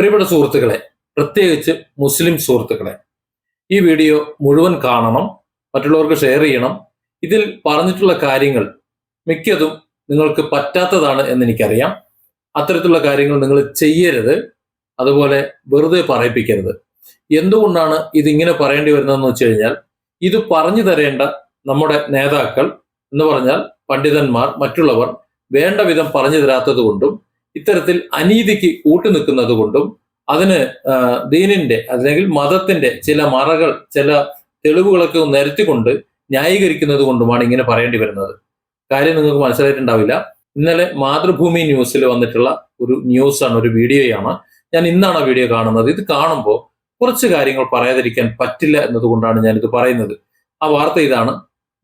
പ്രിയപ്പെട്ട സുഹൃത്തുക്കളെ പ്രത്യേകിച്ച് മുസ്ലിം സുഹൃത്തുക്കളെ ഈ വീഡിയോ മുഴുവൻ കാണണം മറ്റുള്ളവർക്ക് ഷെയർ ചെയ്യണം. ഇതിൽ പറഞ്ഞിട്ടുള്ള കാര്യങ്ങൾ മിക്കതും നിങ്ങൾക്ക് പറ്റാത്തതാണ് എന്ന് എനിക്കറിയാം. അത്തരത്തിലുള്ള കാര്യങ്ങൾ നിങ്ങൾ ചെയ്യരുത്. അതുപോലെ വെറുതെ പറയിപ്പിക്കരുത്. എന്തുകൊണ്ടാണ് ഇതിങ്ങനെ പറയേണ്ടി വരുന്നതെന്ന് വെച്ച് കഴിഞ്ഞാൽ ഇത് പറഞ്ഞു തരേണ്ട നമ്മുടെ നേതാക്കൾ എന്ന് പറഞ്ഞാൽ പണ്ഡിതന്മാർ മറ്റുള്ളവർ വേണ്ട വിധം പറഞ്ഞു തരാത്തത് കൊണ്ടും ഇത്തരത്തിൽ അനീതിക്ക് കൂട്ടുനിൽക്കുന്നത് കൊണ്ടും അതിന് ദീനിന്റെ അല്ലെങ്കിൽ മതത്തിന്റെ ചില മറകൾ ചില തെളിവുകളൊക്കെ നിരത്തിക്കൊണ്ട് ന്യായീകരിക്കുന്നത് കൊണ്ടുമാണ് ഇങ്ങനെ പറയേണ്ടി വരുന്നത്. കാര്യം നിങ്ങൾക്ക് മനസ്സിലായിട്ടുണ്ടാവില്ല. ഇന്നലെ മാതൃഭൂമി ന്യൂസിൽ വന്നിട്ടുള്ള ഒരു ന്യൂസാണ് ഒരു വീഡിയോയാണ്. ഞാൻ ഇന്നാണ് ആ വീഡിയോ കാണുന്നത്. ഇത് കാണുമ്പോൾ കുറച്ച് കാര്യങ്ങൾ പറയാതിരിക്കാൻ പറ്റില്ല എന്നതുകൊണ്ടാണ് ഞാനിത് പറയുന്നത്. ആ വാർത്ത ഇതാണ്.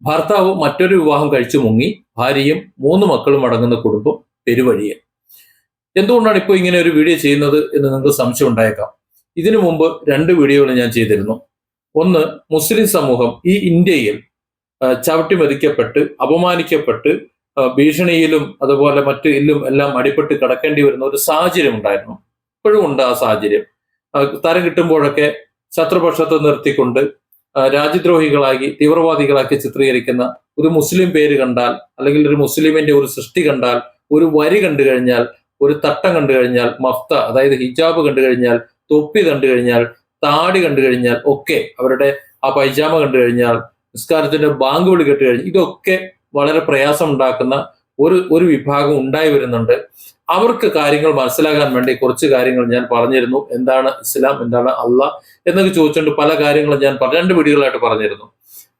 ഭർത്താവ് മറ്റൊരു വിവാഹം കഴിച്ചു മുങ്ങി ഭാര്യയും മൂന്ന് മക്കളും അടങ്ങുന്ന കുടുംബം പെരുവഴിയെ എന്തുകൊണ്ടാണ് ഇപ്പോൾ ഇങ്ങനെ ഒരു വീഡിയോ ചെയ്യുന്നത് എന്ന് നിങ്ങൾക്ക് സംശയം ഉണ്ടായേക്കാം. ഇതിനു മുമ്പ് രണ്ട് വീഡിയോകൾ ഞാൻ ചെയ്തിരുന്നു. ഒന്ന് മുസ്ലിം സമൂഹം ഈ ഇന്ത്യയിൽ ചവിട്ടിമെതിക്കപ്പെട്ട് അപമാനിക്കപ്പെട്ട് ഭീഷണിയിലും അതുപോലെ മറ്റു ഇല്ലും എല്ലാം അടിപ്പെട്ട് കിടക്കേണ്ടി വരുന്ന ഒരു സാഹചര്യം ഉണ്ടായിരുന്നു. ഇപ്പോഴും ഉണ്ട് ആ സാഹചര്യം. തരം കിട്ടുമ്പോഴൊക്കെ ശത്രുപക്ഷത്ത് നിർത്തിക്കൊണ്ട് രാജ്യദ്രോഹികളാക്കി തീവ്രവാദികളാക്കി ചിത്രീകരിക്കുന്ന ഒരു മുസ്ലിം പേര് കണ്ടാൽ അല്ലെങ്കിൽ ഒരു മുസ്ലിമിന്റെ ഒരു സൃഷ്ടി കണ്ടാൽ ഒരു വരി കണ്ടു കഴിഞ്ഞാൽ ഒരു തട്ടം കണ്ടു കഴിഞ്ഞാൽ മഫ്ത അതായത് ഹിജാബ് കണ്ടു കഴിഞ്ഞാൽ തൊപ്പി കണ്ടു കഴിഞ്ഞാൽ താടി കണ്ടു കഴിഞ്ഞാൽ ഒക്കെ അവരുടെ ആ പൈജാമ കണ്ടു കഴിഞ്ഞാൽ നിസ്കാരത്തിന്റെ ബാങ്ക് വിളി കേട്ട് കഴിഞ്ഞാൽ ഇതൊക്കെ വളരെ പ്രയാസം ഉണ്ടാക്കുന്ന ഒരു ഒരു വിഭാഗം ഉണ്ടായി വരുന്നുണ്ട്. അവർക്ക് കാര്യങ്ങൾ മനസ്സിലാകാൻ വേണ്ടി കുറച്ച് കാര്യങ്ങൾ ഞാൻ പറഞ്ഞിരുന്നു. എന്താണ് ഇസ്ലാം? എന്താണ് അള്ള എന്നൊക്കെ ചോദിച്ചുകൊണ്ട് പല കാര്യങ്ങളും ഞാൻ രണ്ട് വീഡിയോകളായിട്ട് പറഞ്ഞിരുന്നു.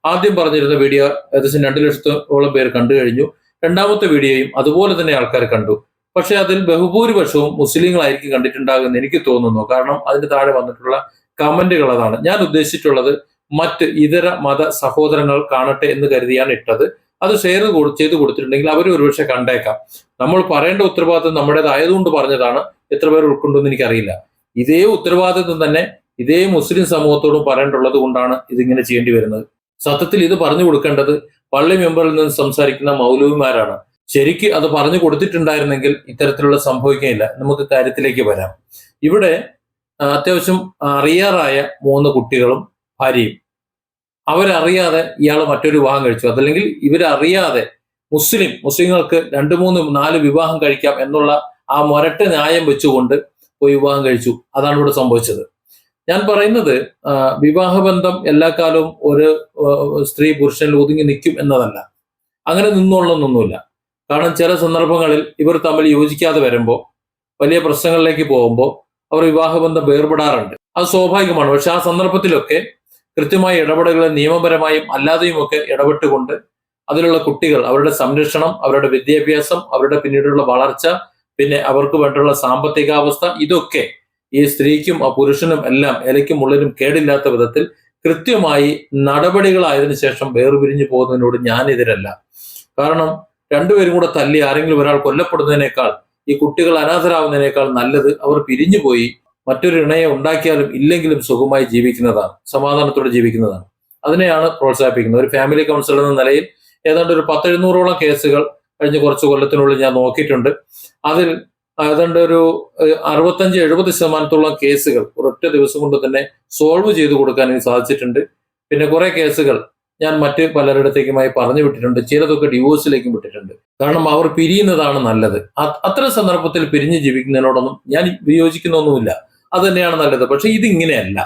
ആദ്യം പറഞ്ഞിരുന്ന വീഡിയോ ഏകദേശം രണ്ടു ലക്ഷത്തോളം പേർ കണ്ടു കഴിഞ്ഞു. രണ്ടാമത്തെ വീഡിയോയും അതുപോലെ തന്നെ ആൾക്കാർ കണ്ടു. പക്ഷെ അതിൽ ബഹുഭൂരിപക്ഷവും മുസ്ലിങ്ങളായിരിക്കും കണ്ടിട്ടുണ്ടാകുമെന്ന് എനിക്ക് തോന്നുന്നു. കാരണം അതിന് താഴെ വന്നിട്ടുള്ള കമന്റുകൾ അതാണ്. ഞാൻ ഉദ്ദേശിച്ചിട്ടുള്ളത് മറ്റ് ഇതര മത സഹോദരങ്ങൾ കാണട്ടെ എന്ന് കരുതിയാണ് ഇട്ടത്. അത് ഷെയർ ചെയ്ത് കൊടുത്തിട്ടുണ്ടെങ്കിൽ അവർ ഒരുപക്ഷെ കണ്ടേക്കാം. നമ്മൾ പറയേണ്ട ഉത്തരവാദിത്വം നമ്മുടേതായതുകൊണ്ട് പറഞ്ഞതാണ്. എത്ര പേർ ഉൾക്കൊണ്ടെന്ന് എനിക്കറിയില്ല. ഇതേ ഉത്തരവാദിത്വം തന്നെ ഇതേ മുസ്ലിം സമൂഹത്തോടും പറയേണ്ടുള്ളത് കൊണ്ടാണ് ഇതിങ്ങനെ ചെയ്യേണ്ടി വരുന്നത്. സത്യത്തിൽ ഇത് പറഞ്ഞു കൊടുക്കേണ്ടത് പള്ളി മെമ്പറിൽ നിന്ന് സംസാരിക്കുന്ന മൗലവിമാരാണ്. ശരിക്ക് അത് പറഞ്ഞു കൊടുത്തിട്ടുണ്ടായിരുന്നെങ്കിൽ ഇത്തരത്തിലുള്ള സംഭവിക്കുകയില്ല. നമുക്ക് കാര്യത്തിലേക്ക് വരാം. ഇവിടെ അത്യാവശ്യം അറിയാറായ മൂന്ന് കുട്ടികളും ഭാര്യയും. അവരറിയാതെ ഇയാൾ മറ്റൊരു വിവാഹം കഴിച്ചു. അതല്ലെങ്കിൽ ഇവരറിയാതെ മുസ്ലിം മുസ്ലിങ്ങൾക്ക് രണ്ട് മൂന്ന് നാല് വിവാഹം കഴിക്കാം എന്നുള്ള ആ മൊരട്ട ന്യായം വെച്ചുകൊണ്ട് പോയി വിവാഹം കഴിച്ചു. അതാണ് ഇവിടെ സംഭവിച്ചത്. ഞാൻ പറയുന്നത് വിവാഹബന്ധം എല്ലാ കാലവും ഒരു സ്ത്രീ പുരുഷനിൽ ഒതുങ്ങി നിൽക്കും എന്നതല്ല. അങ്ങനെ നിന്നോളണമെന്നൊന്നുമില്ല കാരണം ചില സന്ദർഭങ്ങളിൽ ഇവർ തമ്മിൽ യോജിക്കാതെ വരുമ്പോൾ വലിയ പ്രശ്നങ്ങളിലേക്ക് പോകുമ്പോൾ അവർ വിവാഹബന്ധം വേർപെടാറുണ്ട്. അത് സ്വാഭാവികമാണ്. പക്ഷെ ആ സന്ദർഭത്തിലൊക്കെ കൃത്യമായ ഇടപെടലുകൾ നിയമപരമായും അല്ലാതെയും ഒക്കെ ഇടപെട്ടുകൊണ്ട് അതിലുള്ള കുട്ടികൾ അവരുടെ സംരക്ഷണം അവരുടെ വിദ്യാഭ്യാസം അവരുടെ പിന്നീടുള്ള വളർച്ച പിന്നെ അവർക്ക് വേണ്ടിയുള്ള സാമ്പത്തികാവസ്ഥ ഇതൊക്കെ ഈ സ്ത്രീക്കും ആ പുരുഷനും എല്ലാം ഇലയ്ക്കും ഉള്ളിലും കേടില്ലാത്ത വിധത്തിൽ കൃത്യമായി നടപടികളായതിനു ശേഷം വേർപിരിഞ്ഞു പോകുന്നതിനോട് ഞാൻ എതിരല്ല കാരണം രണ്ടുപേരും കൂടെ തല്ലി ആരെങ്കിലും ഒരാൾ കൊല്ലപ്പെടുന്നതിനേക്കാൾ ഈ കുട്ടികൾ അനാഥരാകുന്നതിനേക്കാൾ നല്ലത് അവർ പിരിഞ്ഞുപോയി മറ്റൊരു ഇണയെ ഉണ്ടാക്കിയാലും ഇല്ലെങ്കിലും സുഖമായി ജീവിക്കുന്നതാണ് സമാധാനത്തോടെ ജീവിക്കുന്നതാണ്. അതിനെയാണ് പ്രോത്സാഹിപ്പിക്കുന്നത്. ഒരു ഫാമിലി കൗൺസിലർ എന്ന നിലയിൽ ഏതാണ്ട് ഒരു പത്തെഴുന്നൂറോളം കേസുകൾ കഴിഞ്ഞ കുറച്ച് കൊല്ലത്തിനുള്ളിൽ ഞാൻ നോക്കിയിട്ടുണ്ട്. അതിൽ ഏതാണ്ട് ഒരു അറുപത്തഞ്ച് എഴുപത് ശതമാനത്തോളം കേസുകൾ ഒരൊറ്റ ദിവസം കൊണ്ട് തന്നെ സോൾവ് ചെയ്തു കൊടുക്കാൻ എനിക്ക് സാധിച്ചിട്ടുണ്ട്. പിന്നെ കുറെ കേസുകൾ ഞാൻ മറ്റ് പലരിടത്തേക്കുമായി പറഞ്ഞു വിട്ടിട്ടുണ്ട് ചിലതൊക്കെ ഡിവോഴ്സിലേക്കും വിട്ടിട്ടുണ്ട്. കാരണം അവർ പിരിയുന്നതാണ് നല്ലത്. അത്തരം സന്ദർഭത്തിൽ പിരിഞ്ഞ് ജീവിക്കുന്നതിനോടൊന്നും ഞാൻ വിയോജിക്കുന്നൊന്നുമില്ല. അത് തന്നെയാണ് നല്ലത്. പക്ഷെ ഇതിങ്ങനെയല്ല.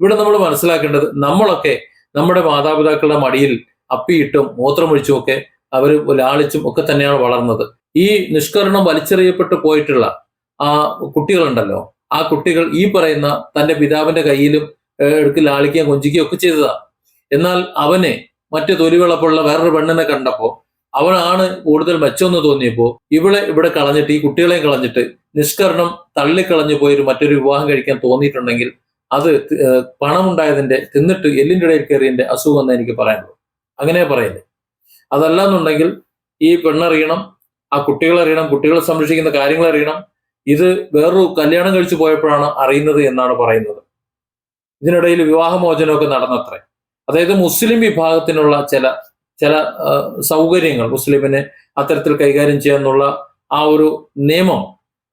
ഇവിടെ നമ്മൾ മനസ്സിലാക്കേണ്ടത് നമ്മളൊക്കെ നമ്മുടെ മാതാപിതാക്കളുടെ മടിയിൽ അപ്പിയിട്ടും മൂത്രമൊഴിച്ചും ഒക്കെ അവർ ലാളിച്ചും ഒക്കെ തന്നെയാണ് വളർന്നത്. ഈ നിഷ്കരണം വലിച്ചെറിയപ്പെട്ടു പോയിട്ടുള്ള ആ കുട്ടികളുണ്ടല്ലോ ആ കുട്ടികൾ ഈ പറയുന്ന തന്റെ പിതാവിന്റെ കയ്യിലും എടുക്കി ലാളിക്കുകയും കൊഞ്ചിക്കുകയും ഒക്കെ ചെയ്തതാണ് എന്നാൽ അവനെ മറ്റു തൊലിവിളപ്പുള്ള വേറൊരു പെണ്ണിനെ കണ്ടപ്പോ അവനാണ് കൂടുതൽ മെച്ചമെന്ന് തോന്നിയപ്പോ ഇവളെ ഇവിടെ കളഞ്ഞിട്ട് ഈ കുട്ടികളെ കളഞ്ഞിട്ട് നിഷ്കരണം തള്ളിക്കളഞ്ഞു പോയൊരു മറ്റൊരു വിവാഹം കഴിക്കാൻ തോന്നിയിട്ടുണ്ടെങ്കിൽ അത് പണമുണ്ടായതിന്റെ തിന്നിട്ട് എല്ലിന്റെ ഇടയിൽ കയറിയതിന്റെ അസുഖം എന്ന് എനിക്ക് പറയാനുള്ളൂ. അങ്ങനെ പറയുന്നത് അതല്ല എന്നുണ്ടെങ്കിൽ ഈ പെണ്ണറിയണം ആ കുട്ടികളെ അറിയണം കുട്ടികളെ സംരക്ഷിക്കുന്ന കാര്യങ്ങൾ അറിയണം ഇത് വേറൊരു കല്യാണം കഴിച്ചു പോയപ്പോഴാണ് അറിയുന്നത് എന്നാണ് പറയുന്നത്. ഇതിനിടയിൽ വിവാഹമോചനമൊക്കെ നടന്നത്രേ. അതായത് മുസ്ലിം വിഭാഗത്തിനുള്ള ചില ചില സൗകര്യങ്ങൾ മുസ്ലിമിനെ അത്തരത്തിൽ കൈകാര്യം ചെയ്യാന്നുള്ള ആ ഒരു നിയമം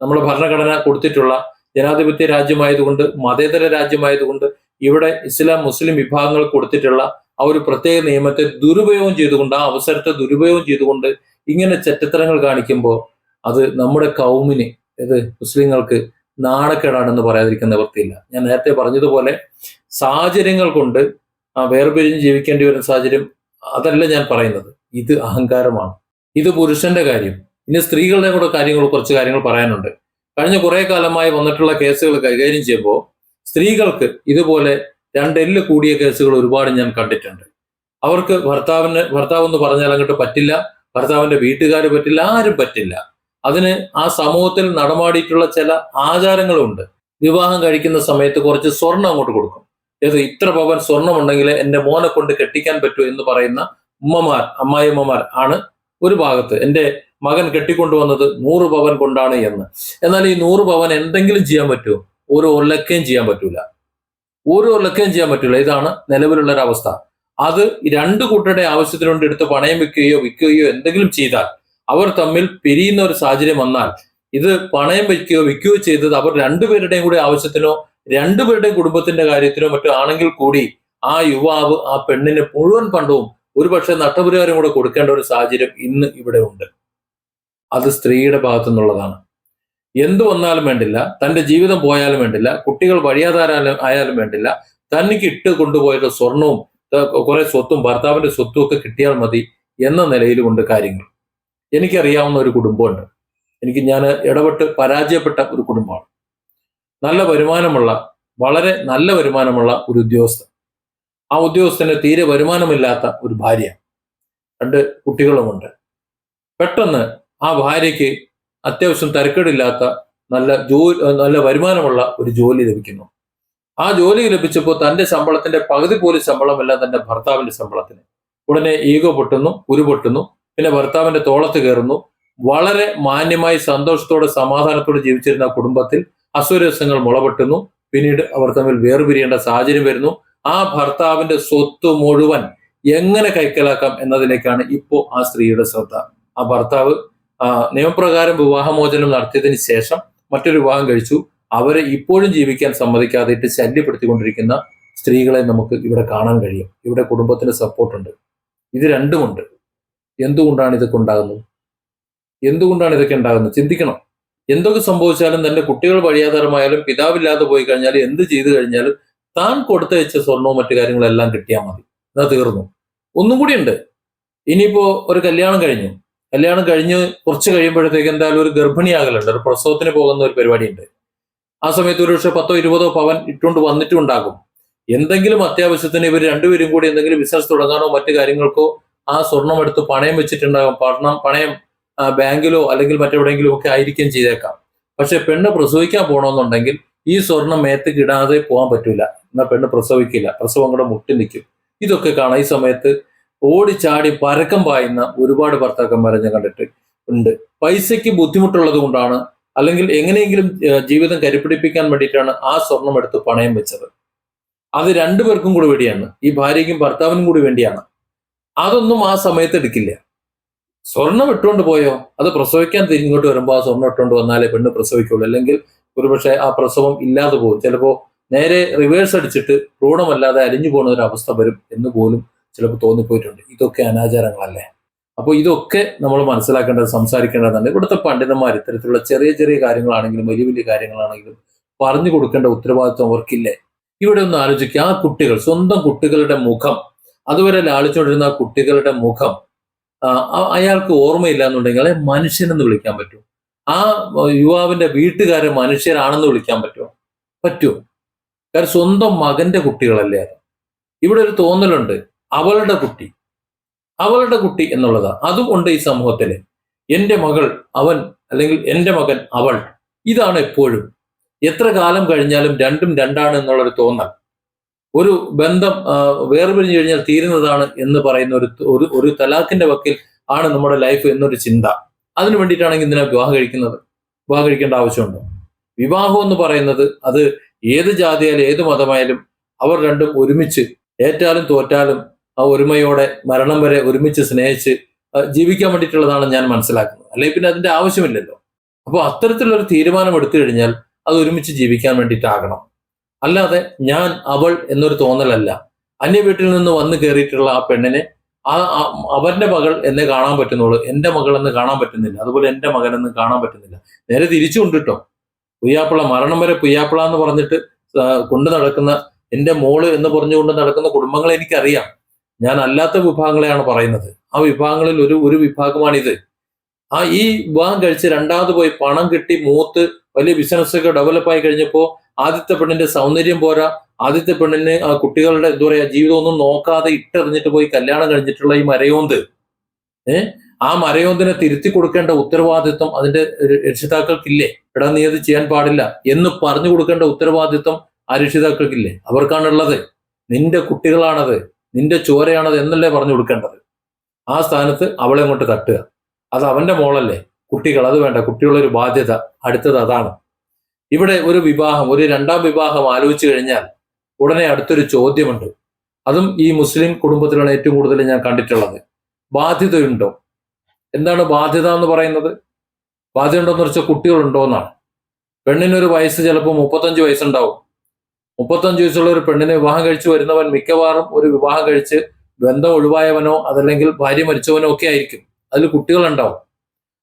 നമ്മൾ ഭരണഘടന കൊടുത്തിട്ടുള്ള ജനാധിപത്യ രാജ്യമായതുകൊണ്ട് മതേതര രാജ്യമായതുകൊണ്ട് ഇവിടെ ഇസ്ലാം മുസ്ലിം വിഭാഗങ്ങൾ കൊടുത്തിട്ടുള്ള ആ ഒരു പ്രത്യേക നിയമത്തെ ദുരുപയോഗം ചെയ്തുകൊണ്ട് ആ അവസരത്തെ ദുരുപയോഗം ചെയ്തുകൊണ്ട് ഇങ്ങനെ ചെറ്റത്തരങ്ങൾ കാണിക്കുമ്പോൾ അത് നമ്മുടെ കൗമിന് ഇത് മുസ്ലിങ്ങൾക്ക് നാണക്കേടാണെന്ന് പറയാതിരിക്കുന്ന വൃത്തിയില്ല ഞാൻ നേരത്തെ പറഞ്ഞതുപോലെ സാഹചര്യങ്ങൾ കൊണ്ട് വേർപിരിഞ്ഞ് ജീവിക്കേണ്ടി വരുന്ന സാഹചര്യം അതല്ല ഞാൻ പറയുന്നത്. ഇത് അഹങ്കാരമാണ്. ഇത് പുരുഷന്റെ കാര്യം. ഇനി സ്ത്രീകളുടെ കൂടെ കാര്യങ്ങൾ കുറച്ച് കാര്യങ്ങൾ പറയാനുണ്ട്. കഴിഞ്ഞ കുറെ കാലമായി വന്നിട്ടുള്ള കേസുകൾ കൈകാര്യം ചെയ്യുമ്പോൾ സ്ത്രീകൾക്ക് ഇതുപോലെ രണ്ടെല്ല് കൂടിയ കേസുകൾ ഒരുപാട് ഞാൻ കണ്ടിട്ടുണ്ട്. അവർക്ക് ഭർത്താവിന് ഭർത്താവ് എന്ന് പറഞ്ഞാൽ അങ്ങോട്ട് പറ്റില്ല. ഭർത്താവിന്റെ വീട്ടുകാർ പറ്റില്ല. ആരും പറ്റില്ല. അതിന് ആ സമൂഹത്തിൽ നടമാടിയിട്ടുള്ള ചില ആചാരങ്ങളുണ്ട്. വിവാഹം കഴിക്കുന്ന സമയത്ത് കുറച്ച് സ്വർണം അങ്ങോട്ട് കൊടുക്കും. ഏത് ഇത്ര പവൻ സ്വർണമുണ്ടെങ്കിൽ എന്റെ മോനെ കൊണ്ട് കെട്ടിക്കാൻ പറ്റൂ എന്ന് പറയുന്ന ഉമ്മമാർ അമ്മായിമ്മമാർ ആണ് ഒരു ഭാഗത്ത്. എന്റെ മകൻ കെട്ടിക്കൊണ്ടുവന്നത് നൂറ് പവൻ കൊണ്ടാണ് എന്ന്. എന്നാൽ ഈ നൂറ് പവൻ എന്തെങ്കിലും ചെയ്യാൻ പറ്റുമോ? ഒരു ഒലക്കയും ചെയ്യാൻ പറ്റൂല. ഒരു ഒലക്കയും ചെയ്യാൻ പറ്റൂല. ഇതാണ് നിലവിലുള്ള ഒരു അവസ്ഥ. അത് രണ്ട് കൂട്ടരുടെ ആവശ്യത്തിന് കൊണ്ട് എടുത്ത് പണയം വെക്കുകയോ വിൽക്കുകയോ എന്തെങ്കിലും ചെയ്താൽ അവർ തമ്മിൽ പിരിയുന്ന ഒരു സാഹചര്യം വന്നാൽ ഇത് പണയം വയ്ക്കുകയോ വിൽക്കുകയോ ചെയ്തത് അവർ രണ്ടുപേരുടെയും കൂടി ആവശ്യത്തിനോ രണ്ടുപേരുടെയും കുടുംബത്തിന്റെ കാര്യത്തിലോ മറ്റോ ആണെങ്കിൽ കൂടി ആ യുവാവ് ആ പെണ്ണിന് മുഴുവൻ പണ്ടവും ഒരുപക്ഷെ നഷ്ടപരിഹാരം കൂടെ കൊടുക്കേണ്ട ഒരു സാഹചര്യം ഇന്ന് ഇവിടെ ഉണ്ട്. അത് സ്ത്രീയുടെ ഭാഗത്തു നിന്നുള്ളതാണ് എന്തു വന്നാലും വേണ്ടില്ല തന്റെ ജീവിതം പോയാലും വേണ്ടില്ല കുട്ടികൾ വഴിയാതാരാലും ആയാലും വേണ്ടില്ല തനിക്ക് ഇട്ട് കൊണ്ടുപോയിട്ട് സ്വർണവും കുറെ സ്വത്തും ഭർത്താവിന്റെ സ്വത്തും ഒക്കെ കിട്ടിയാൽ മതി എന്ന നിലയിലുമുണ്ട് കാര്യങ്ങൾ. എനിക്കറിയാവുന്ന ഒരു കുടുംബമുണ്ട്. എനിക്ക് ഞാൻ ഇടപെട്ട് പരാജയപ്പെട്ട ഒരു കുടുംബമാണ്. നല്ല വരുമാനമുള്ള വളരെ നല്ല വരുമാനമുള്ള ഒരു ഉദ്യോഗസ്ഥൻ. ആ ഉദ്യോഗസ്ഥന് തീരെ വരുമാനമില്ലാത്ത ഒരു ഭാര്യ. രണ്ട് കുട്ടികളുമുണ്ട്. പെട്ടെന്ന് ആ ഭാര്യയ്ക്ക് അത്യാവശ്യം തരക്കേടില്ലാത്ത നല്ല ജോലി നല്ല വരുമാനമുള്ള ഒരു ജോലി ലഭിക്കുന്നു. ആ ജോലി ലഭിച്ചപ്പോൾ തന്റെ ശമ്പളത്തിന്റെ പകുതി പോലും ശമ്പളമല്ല തന്റെ ഭർത്താവിന്റെ ശമ്പളത്തിന്. ഉടനെ ഈഗോ പൊട്ടുന്നു ഉരുപൊട്ടുന്നു പിന്നെ ഭർത്താവിന്റെ തോളത്ത് കയറുന്നു. വളരെ മാന്യമായി സന്തോഷത്തോടെ സമാധാനത്തോടെ ജീവിച്ചിരുന്ന കുടുംബത്തിൽ അസുരസങ്ങൾ മുളപെട്ടുന്നു. പിന്നീട് അവർ തമ്മിൽ വേർപിരിയേണ്ട സാഹചര്യം വരുന്നു. ആ ഭർത്താവിന്റെ സ്വത്ത് മുഴുവൻ എങ്ങനെ കൈക്കലാക്കാം എന്നതിലേക്കാണ് ഇപ്പോൾ ആ സ്ത്രീയുടെ ശ്രദ്ധ. ആ ഭർത്താവ് നിയമപ്രകാരം വിവാഹമോചനം നടത്തിയതിന് ശേഷം മറ്റൊരു വിവാഹം കഴിച്ചു. അവരെ ഇപ്പോഴും ജീവിക്കാൻ സമ്മതിക്കാതെയിട്ട് ശല്യപ്പെടുത്തിക്കൊണ്ടിരിക്കുന്ന സ്ത്രീകളെ നമുക്ക് ഇവിടെ കാണാൻ കഴിയും. ഇവിടെ കുടുംബത്തിന് സപ്പോർട്ടുണ്ട്. ഇത് രണ്ടുമുണ്ട്. എന്തുകൊണ്ടാണ് ഇതൊക്കെ ഉണ്ടാകുന്നത്? എന്തുകൊണ്ടാണ് ഇതൊക്കെ ഉണ്ടാകുന്നത്? ചിന്തിക്കണം. എന്തൊക്കെ സംഭവിച്ചാലും തന്റെ കുട്ടികൾ വഴിയാധാരമായാലും പിതാവില്ലാതെ പോയി കഴിഞ്ഞാലും എന്ത് ചെയ്തു കഴിഞ്ഞാലും താൻ കൊടുത്തയച്ച സ്വർണവും മറ്റു കാര്യങ്ങളെല്ലാം കിട്ടിയാൽ മതി. എന്നാ തീർന്നു. ഒന്നും കൂടി ഉണ്ട്. ഇനിയിപ്പോ ഒരു കല്യാണം കഴിഞ്ഞു. കല്യാണം കഴിഞ്ഞ് കുറച്ച് കഴിയുമ്പോഴത്തേക്ക് എന്തായാലും ഒരു ഗർഭിണിയാകലുണ്ട്. ഒരു പ്രസവത്തിന് പോകുന്ന ഒരു പരിപാടിയുണ്ട്. ആ സമയത്ത് ഒരു പക്ഷെ പത്തോ ഇരുപതോ പവൻ ഇട്ടുകൊണ്ട് വന്നിട്ടും ഉണ്ടാകും എന്തെങ്കിലും അത്യാവശ്യത്തിന് ഇവർ രണ്ടുപേരും കൂടി എന്തെങ്കിലും ബിസിനസ് തുടങ്ങാനോ മറ്റു കാര്യങ്ങൾക്കോ ആ സ്വർണം എടുത്ത് പണയം വെച്ചിട്ടുണ്ടാകും. പണം പണയം ബാങ്കിലോ അല്ലെങ്കിൽ മറ്റെവിടെയെങ്കിലും ഒക്കെ ആയിരിക്കും ചെയ്തേക്കാം. പക്ഷെ പെണ്ണ് പ്രസവിക്കാൻ പോകണമെന്നുണ്ടെങ്കിൽ ഈ സ്വർണം മേത്തേക്ക് ഇടാതെ പോകാൻ പറ്റൂല. എന്നാൽ പെണ്ണ് പ്രസവിക്കില്ല. പ്രസവം കൂടെ മുട്ടി നിൽക്കും. ഇതൊക്കെ കാണാം. ഈ സമയത്ത് ഓടിച്ചാടി പരക്കം പായുന്ന ഒരുപാട് ഭർത്താക്കന്മാരെ ഞാൻ കണ്ടിട്ട് ഉണ്ട്. പൈസയ്ക്ക് ബുദ്ധിമുട്ടുള്ളത് കൊണ്ടാണ് അല്ലെങ്കിൽ എങ്ങനെയെങ്കിലും ജീവിതം കരിപ്പിടിപ്പിക്കാൻ വേണ്ടിയിട്ടാണ് ആ സ്വർണം എടുത്ത് പണയം വെച്ചത്. അത് രണ്ടുപേർക്കും കൂടി വേണ്ടിയാണ്. ഈ ഭാര്യയ്ക്കും ഭർത്താവിനും കൂടി വേണ്ടിയാണ്. അതൊന്നും ആ സമയത്ത് എടുക്കില്ല. സ്വർണം ഇട്ടുകൊണ്ട് പോയോ? അത് പ്രസവിക്കാൻ തിരിഞ്ഞോട്ട് വരുമ്പോൾ ആ സ്വർണം ഇട്ടുകൊണ്ട് വന്നാലേ പെണ്ണ് പ്രസവിക്കുള്ളൂ. അല്ലെങ്കിൽ ഒരുപക്ഷെ ആ പ്രസവം ഇല്ലാതെ പോകും. ചിലപ്പോൾ നേരെ റിവേഴ്സ് അടിച്ചിട്ട് ഭ്രൂണമല്ലാതെ അലിഞ്ഞു പോകുന്ന ഒരു അവസ്ഥ വരും എന്ന് പോലും ചിലപ്പോൾ തോന്നിപ്പോയിട്ടുണ്ട്. ഇതൊക്കെ അനാചാരങ്ങളല്ലേ? അപ്പോൾ ഇതൊക്കെ നമ്മൾ മനസ്സിലാക്കേണ്ടത് സംസാരിക്കേണ്ടതാണ് ഇവിടുത്തെ പണ്ഡിതന്മാർ ഇത്തരത്തിലുള്ള ചെറിയ ചെറിയ കാര്യങ്ങളാണെങ്കിലും വലിയ വലിയ കാര്യങ്ങളാണെങ്കിലും പറഞ്ഞു കൊടുക്കേണ്ട ഉത്തരവാദിത്വം അവർക്കില്ലേ? ഇവിടെ ഒന്ന് ആലോചിക്കുക ആ കുട്ടികൾ സ്വന്തം കുട്ടികളുടെ മുഖം. അതുവരെ ലാളിച്ചുകൊണ്ടിരുന്ന ആ കുട്ടികളുടെ മുഖം അയാൾക്ക് ഓർമ്മയില്ല എന്നുണ്ടെങ്കിൽ അയാളെ മനുഷ്യനെന്ന് വിളിക്കാൻ പറ്റുമോ ആ യുവാവിന്റെ വീട്ടുകാരെ മനുഷ്യരാണെന്ന് വിളിക്കാൻ പറ്റുമോ? പറ്റുമോ കാരണം സ്വന്തം മകന്റെ കുട്ടികളല്ലേ അത്. ഇവിടെ ഒരു തോന്നലുണ്ട്. അവളുടെ കുട്ടി. അവളുടെ കുട്ടി എന്നുള്ളതാ. അതും ഉണ്ട് ഈ സമൂഹത്തിൽ എന്റെ മകൾ അവൻ അല്ലെങ്കിൽ എന്റെ മകൻ അവൾ. ഇതാണ് എപ്പോഴും. എത്ര കാലം കഴിഞ്ഞാലും രണ്ടും രണ്ടാണ് എന്നുള്ളൊരു തോന്നൽ. ഒരു ബന്ധം വേർപിരിഞ്ഞു കഴിഞ്ഞാൽ തീരുന്നതാണ് എന്ന് പറയുന്ന ഒരു ഒരു ഒരു തലാഖിന്റെ വക്കിൽ ആണ് നമ്മുടെ ലൈഫ് എന്നൊരു ചിന്ത. അതിനു വേണ്ടിയിട്ടാണെങ്കിൽ ഇതിനെ വിവാഹം കഴിക്കുന്നത്? വിവാഹം കഴിക്കേണ്ട ആവശ്യമുണ്ടോ? വിവാഹം എന്ന് പറയുന്നത് അത് ഏത് ജാതിയായാലും ഏത് മതമായാലും അവർ രണ്ടും ഒരുമിച്ച് ഏറ്റാലും തോറ്റാലും ആ ഒരുമയോടെ മരണം വരെ ഒരുമിച്ച് സ്നേഹിച്ച് ജീവിക്കാൻ വേണ്ടിയിട്ടുള്ളതാണ് ഞാൻ മനസ്സിലാക്കുന്നത്. അല്ലെങ്കിൽ പിന്നെ അതിന്റെ ആവശ്യമില്ലല്ലോ. അപ്പോൾ അത്തരത്തിലുള്ള ഒരു തീരുമാനം എടുത്തു കഴിഞ്ഞാൽ അത് ഒരുമിച്ച് ജീവിക്കാൻ വേണ്ടിയിട്ടാകണം. അല്ലാതെ ഞാൻ അവൾ എന്നൊരു തോന്നലല്ല. അന്യ വീട്ടിൽ നിന്ന് വന്നു കയറിയിട്ടുള്ള ആ പെണ്ണിനെ ആ അവന്റെ മകൾ എന്നെ കാണാൻ പറ്റുന്നുള്ളൂ. എന്റെ മകൾ എന്ന് കാണാൻ പറ്റുന്നില്ല. അതുപോലെ എന്റെ മകൻ എന്ന് കാണാൻ പറ്റുന്നില്ല. നേരെ തിരിച്ചുണ്ട് കേട്ടോ പുയ്യാപ്പിള മരണം വരെ പുയ്യാപ്പിള എന്ന് പറഞ്ഞിട്ട് കൊണ്ടു നടക്കുന്ന എന്റെ മോൾ എന്ന് പറഞ്ഞുകൊണ്ട് നടക്കുന്ന കുടുംബങ്ങളെ എനിക്കറിയാം. ഞാൻ അല്ലാത്ത വിഭാഗങ്ങളെയാണ് പറയുന്നത്. ആ വിഭാഗങ്ങളിൽ ഒരു ഒരു വിഭാഗമാണിത്. ആ ഈ വിവാഹം കഴിച്ച് രണ്ടാമത് പോയി പണം കിട്ടി മൂത്ത് വലിയ ബിസിനസ്സൊക്കെ ഡെവലപ്പ് ആയി കഴിഞ്ഞപ്പോൾ ആദ്യത്തെ പെണ്ണിന്റെ സൗന്ദര്യം പോരാ. ആദ്യത്തെ പെണ്ണിന് കുട്ടികളുടെ എന്താ പറയാ ജീവിതമൊന്നും നോക്കാതെ ഇട്ടെറിഞ്ഞിട്ട് പോയി കല്യാണം കഴിഞ്ഞിട്ടുള്ള ഈ മരയോന്ത്. ഏഹ് ആ മരയോന്തിനെ തിരുത്തി കൊടുക്കേണ്ട ഉത്തരവാദിത്വം അതിന്റെ രക്ഷിതാക്കൾക്കില്ലേ? എടാ നീ അത് ചെയ്യാൻ പാടില്ല എന്ന് പറഞ്ഞു കൊടുക്കേണ്ട ഉത്തരവാദിത്വം ആ രക്ഷിതാക്കൾക്കില്ലേ? അവർക്കാണുള്ളത്. നിന്റെ കുട്ടികളാണത്. നിന്റെ ചോരയാണത് എന്നല്ലേ പറഞ്ഞു കൊടുക്കേണ്ടത്. ആ സ്ഥാനത്ത് അവളെ അങ്ങോട്ട് തട്ടുക. അത് അവന്റെ മോളല്ലേ. കുട്ടികൾ അത് വേണ്ട. കുട്ടികളൊരു ബാധ്യത. അടുത്തത് അതാണ്. ഇവിടെ ഒരു വിവാഹം ഒരു രണ്ടാം വിവാഹം ആലോചിച്ചു കഴിഞ്ഞാൽ ഉടനെ അടുത്തൊരു ചോദ്യമുണ്ട്. അതും ഈ മുസ്ലിം കുടുംബത്തിലാണ് ഏറ്റവും കൂടുതൽ ഞാൻ കണ്ടിട്ടുള്ളത്. ബാധ്യതയുണ്ടോ? എന്താണ് ബാധ്യത എന്ന് പറയുന്നത്? ബാധ്യത ഉണ്ടോന്ന് വെച്ചാൽ കുട്ടികളുണ്ടോ എന്നാണ്. പെണ്ണിനൊരു വയസ്സ് ചിലപ്പോൾ മുപ്പത്തഞ്ച് വയസ്സുണ്ടാവും. മുപ്പത്തഞ്ച് വയസ്സുള്ള ഒരു പെണ്ണിനെ വിവാഹം കഴിച്ചു വരുന്നവൻ മിക്കവാറും ഒരു വിവാഹം കഴിച്ച് ബന്ധം ഒഴിവായവനോ അതല്ലെങ്കിൽ ഭാര്യ മരിച്ചവനോ ഒക്കെ ആയിരിക്കും. അതിൽ കുട്ടികളുണ്ടാവും.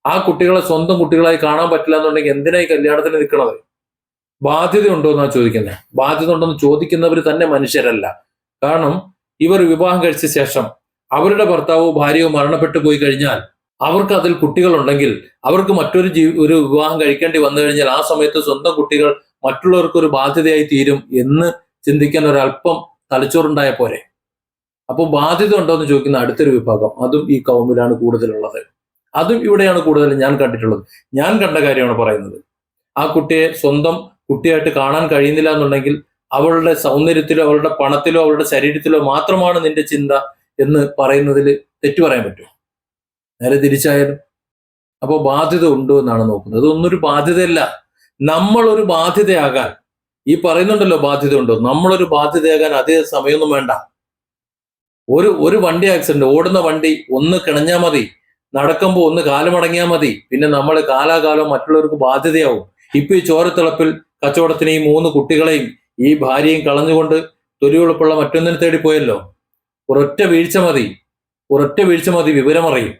ആ കുട്ടികളെ സ്വന്തം കുട്ടികളായി കാണാൻ പറ്റില്ല എന്നുണ്ടെങ്കിൽ എന്തിനായി കല്യാണത്തിന് നിൽക്കണത് ബാധ്യത ഉണ്ടോ എന്നാണ് ചോദിക്കുന്നത് ബാധ്യത ഉണ്ടോ എന്ന് ചോദിക്കുന്നവർ തന്നെ മനുഷ്യരല്ല. കാരണം ഇവർ വിവാഹം കഴിച്ച ശേഷം അവരുടെ ഭർത്താവോ ഭാര്യയോ മരണപ്പെട്ടു പോയി കഴിഞ്ഞാൽ അവർക്ക് അതിൽ കുട്ടികളുണ്ടെങ്കിൽ അവർക്ക് മറ്റൊരു ജീ ഒരു വിവാഹം കഴിക്കേണ്ടി വന്നു കഴിഞ്ഞാൽ ആ സമയത്ത് സ്വന്തം കുട്ടികൾ മറ്റുള്ളവർക്ക് ഒരു ബാധ്യതയായി തീരും എന്ന് ചിന്തിക്കാൻ ഒരല്പം തലച്ചോറുണ്ടായ പോരെ. അപ്പോൾ ബാധ്യത ഉണ്ടോ എന്ന് ചോദിക്കുന്ന അടുത്തൊരു വിഭാഗം. അതും ഈ കൗമിലാണ് കൂടുതലുള്ളത്. അതും ഇവിടെയാണ് കൂടുതൽ ഞാൻ കണ്ടിട്ടുള്ളത്. ഞാൻ കണ്ട കാര്യമാണ് പറയുന്നത്. ആ കുട്ടിയെ സ്വന്തം കുട്ടിയായിട്ട് കാണാൻ കഴിയുന്നില്ല എന്നുണ്ടെങ്കിൽ അവളുടെ സൗന്ദര്യത്തിലോ അവളുടെ പണത്തിലോ അവളുടെ ശരീരത്തിലോ മാത്രമാണ് നിന്റെ ചിന്ത എന്ന് പറയുന്നതിൽ തെറ്റു പറയാൻ പറ്റുമോ? നേരെ തിരിച്ചായാലും. അപ്പോൾ ബാധ്യത ഉണ്ടോ എന്നാണ് നോക്കുന്നത്. അതൊന്നൊരു ബാധ്യതയല്ല. നമ്മളൊരു ബാധ്യതയാകാൻ. ഈ പറയുന്നുണ്ടല്ലോ ബാധ്യത ഉണ്ടോ? നമ്മളൊരു ബാധ്യതയാകാൻ അതേ സമയമൊന്നും വേണ്ട. ഒരു ഒരു വണ്ടി ആക്സിഡന്റ് ഓടുന്ന വണ്ടി ഒന്ന് കിണഞ്ഞാൽ മതി. നടക്കുമ്പോൾ ഒന്ന് കാലുമടങ്ങിയാൽ മതി. പിന്നെ നമ്മൾ കാലാകാലം മറ്റുള്ളവർക്ക് ബാധ്യതയാവും. ഇപ്പൊ ഈ ചോരത്തിളപ്പിൽ കച്ചവടത്തിന് ഈ മൂന്ന് കുട്ടികളെയും ഈ ഭാര്യയും കളഞ്ഞുകൊണ്ട് തൊലിയുളപ്പുള്ള മറ്റൊന്നിനെ തേടി പോയല്ലോ. ഒരൊറ്റ വീഴ്ച മതി. ഒരൊറ്റ വീഴ്ച മതി വിവരമറിയും.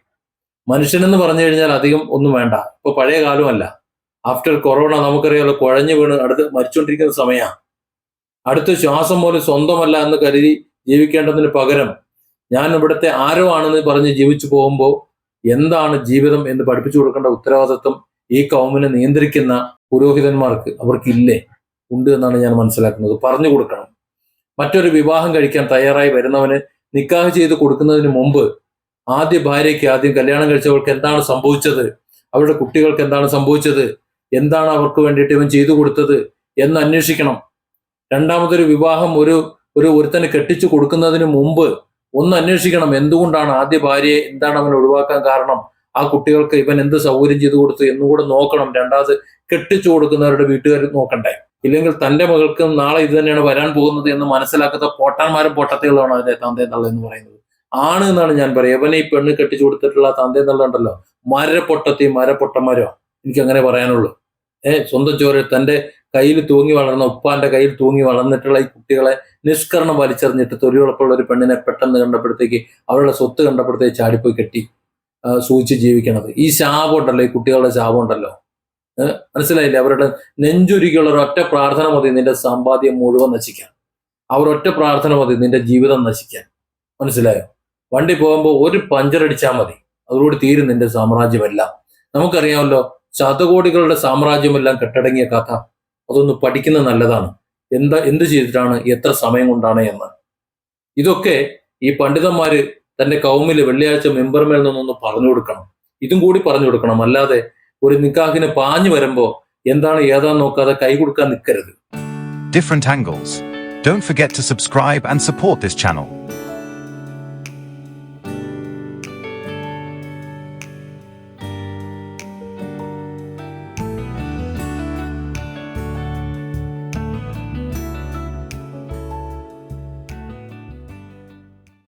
മനുഷ്യനെന്ന് പറഞ്ഞു കഴിഞ്ഞാൽ അധികം ഒന്നും വേണ്ട. ഇപ്പൊ പഴയ കാലമല്ല. ആഫ്റ്റർ കൊറോണ നമുക്കറിയാലോ കുഴഞ്ഞു വീണ് അടുത്ത് മരിച്ചുകൊണ്ടിരിക്കുന്ന സമയമാണ് അടുത്ത ശ്വാസം പോലും സ്വന്തമല്ല എന്ന് കരുതി ജീവിക്കേണ്ടതിന് പകരം ഞാൻ ഇവിടുത്തെ ആരോ ആണെന്ന് പറഞ്ഞ് ജീവിച്ചു പോകുമ്പോൾ എന്താണ് ജീവിതം എന്ന് പഠിപ്പിച്ചു കൊടുക്കേണ്ട ഉത്തരവാദിത്വം ഈ കൗമിനെ നിയന്ത്രിക്കുന്ന പുരോഹിതന്മാർക്ക് അവർക്കില്ലേ? ഉണ്ട് എന്നാണ് ഞാൻ മനസ്സിലാക്കുന്നത്. പറഞ്ഞു കൊടുക്കണം. മറ്റൊരു വിവാഹം കഴിക്കാൻ തയ്യാറായി വരുന്നവന് നിക്കാഹ് ചെയ്ത് കൊടുക്കുന്നതിന് മുമ്പ് ആദ്യ ഭാര്യയ്ക്ക് ആദ്യം കല്യാണം കഴിച്ചവൾക്ക് എന്താണ് സംഭവിച്ചത്? അവരുടെ കുട്ടികൾക്ക് എന്താണ് സംഭവിച്ചത്? എന്താണ് അവർക്ക് വേണ്ടിയിട്ട് ഇവൻ ചെയ്തു കൊടുത്തത്? എന്ന് അന്വേഷിക്കണം. രണ്ടാമതൊരു വിവാഹം ഒരു ഒരു ഒരുത്തന് കെട്ടിച്ചു കൊടുക്കുന്നതിന് മുമ്പ് ഒന്ന് അന്വേഷിക്കണം. എന്തുകൊണ്ടാണ് ആദ്യ ഭാര്യയെ എന്താണ് അവൻ ഒഴിവാക്കാൻ കാരണം? ആ കുട്ടികൾക്ക് ഇവൻ എന്ത് സൗകര്യം ചെയ്തു കൊടുത്തു എന്നുകൂടെ നോക്കണം. രണ്ടാമത് കെട്ടിച്ചു കൊടുക്കുന്നവരുടെ വീട്ടുകാർ നോക്കണ്ടേ. ഇല്ലെങ്കിൽ തന്റെ മകൾക്ക് നാളെ ഇത് തന്നെയാണ് വരാൻ പോകുന്നത് എന്ന് മനസ്സിലാക്കാത്ത പോട്ടാന്മാരും പൊട്ടത്തികളാണ് അതിന്റെ തന്തേ തള്ള എന്ന് പറയുന്നത്. ആണ് എന്നാണ് ഞാൻ പറയുക. ഇവനെ ഈ പെണ്ണ് കെട്ടിച്ചു കൊടുത്തിട്ടുള്ള തന്തേ തള്ള ഉണ്ടല്ലോ. മരപ്പൊട്ടത്തി മരപ്പൊട്ടന്മാരോ? എനിക്ക് അങ്ങനെ പറയാനുള്ളൂ. ഏ സ്വന്തം ചോര തന്റെ കയ്യിൽ തൂങ്ങി വളർന്ന ഉപ്പാന്റെ കയ്യിൽ തൂങ്ങി വളർന്നിട്ടുള്ള ഈ കുട്ടികളെ നിഷ്കരണം വലിച്ചെറിഞ്ഞിട്ട് തൊഴിലുറപ്പുള്ള ഒരു പെണ്ണിനെ പെട്ടെന്ന് കണ്ടപ്പോഴത്തേക്ക് അവരുടെ സ്വത്ത് കണ്ടപ്പോഴത്തേക്ക് ചാടിപ്പോയി കെട്ടി. സൂചിച്ച് ജീവിക്കണത്. ഈ ശാപം ഉണ്ടല്ലോ ഈ കുട്ടികളുടെ ശാപം ഉണ്ടല്ലോ. മനസ്സിലായില്ലേ? അവരുടെ നെഞ്ചുരുക്കിയുള്ള ഒറ്റ പ്രാർത്ഥന മതി നിന്റെ സമ്പാദ്യം മുഴുവൻ നശിക്കാൻ. അവരൊറ്റ പ്രാർത്ഥന മതി നിന്റെ ജീവിതം നശിക്കാൻ. മനസ്സിലായോ? വണ്ടി പോകുമ്പോൾ ഒരു പഞ്ചർ അടിച്ചാൽ മതി. അതോടുകൂടി തീരും നിന്റെ സാമ്രാജ്യമെല്ലാം. നമുക്കറിയാമല്ലോ ശതകോടികളുടെ സാമ്രാജ്യമെല്ലാം കെട്ടടങ്ങിയ കഥ. അതൊന്ന് പഠിക്കുന്നത് നല്ലതാണ്. എന്താ എന്ത് ചെയ്തിട്ടാണ് എത്ര സമയം കൊണ്ടാണ് എന്ന്. ഇതൊക്കെ ഈ പണ്ഡിതന്മാര് തന്റെ കൗമിൽ വെള്ളിയാഴ്ച മെമ്പർമേൽ നിന്നൊന്ന് പറഞ്ഞു കൊടുക്കണം ഇതും കൂടി പറഞ്ഞു കൊടുക്കണം അല്ലാതെ ഒരു നിക്കാഹിന് പാഞ്ഞു വരുമ്പോ എന്താണ് ഏതാന്ന് നോക്കാതെ കൈ കൊടുക്കാൻ നിൽക്കരുത് different angles. Don't forget to subscribe and support this channel.